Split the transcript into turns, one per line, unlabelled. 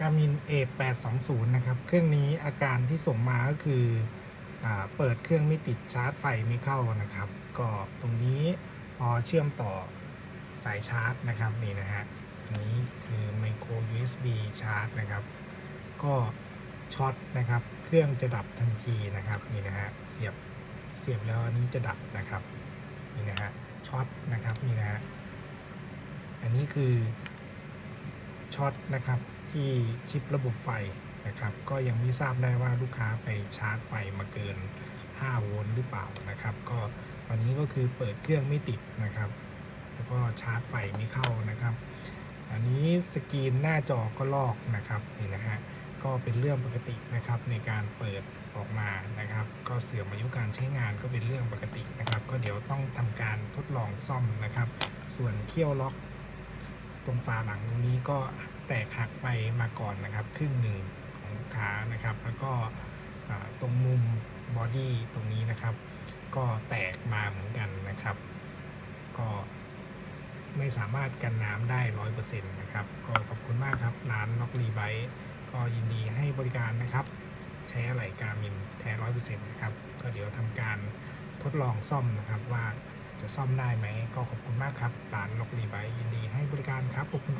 กามิน A820 นะครับ เครื่องนี้อาการที่ส่งมาก็คืออเปิดเครื่องไม่ติดชาร์จไฟไม่เข้านะครับ ก็ตรงนี้พอเชื่อมต่อสายชาร์จนะครับนี่นะฮะนนี้คือ micro USB ชาร์จนะครับ ก็ช็อตนะครับ เครื่องจะดับทันทีนะครับนี่นะฮะเสียบเสียบแล้วอันนี้จะดับนะครับนี่นะฮะช็อตนะครับนี่นะฮะอันนี้คือช็อตนะครับ ที่ชิประบบไฟนะครับ ก็ยังไม่ทราบได้ว่าลูกค้าไปชาร์จไฟมาเกิน 5 โวลต์หรือเปล่านะครับ ก็ตอนนี้ก็คือเปิดเครื่องไม่ติดนะครับ แล้วก็ชาร์จไฟไม่เข้านะครับ อันนี้สกรีนหน้าจอก็ลอกนะครับนี่นะฮะก็เป็นเรื่องปกตินะครับในการเปิดออกมานะครับ ก็เสื่อมอายุการใช้งานก็เป็นเรื่องปกตินะครับ ก็เดี๋ยวต้องทำการทดลองซ่อมนะครับ ส่วนเขี้ยวล็อกตรงฝาหลังตรงนี้ก็ แตกหักไปมาก่อนนะครับ ครึ่งหนึ่งของขานะครับ แล้วก็ตรงมุมบอดี้ตรงนี้นะครับ ก็แตกมาเหมือนกันนะครับ ก็ไม่สามารถกันน้ำได้ร้อยเปอร์เซ็นต์นะครับ ก็ขอบคุณมากครับ ร้านล็อกรีไบก็ยินดีให้บริการนะครับ ใช้อะไหล่การมินแท้ร้อยเปอร์เซ็นต์นะครับ ก็เดี๋ยวทำการทดลองซ่อมนะครับว่าจะซ่อมได้ไหม ก็ขอบคุณมากครับ ร้านล็อกรีไบยินดีให้บริการครับขอบคุณ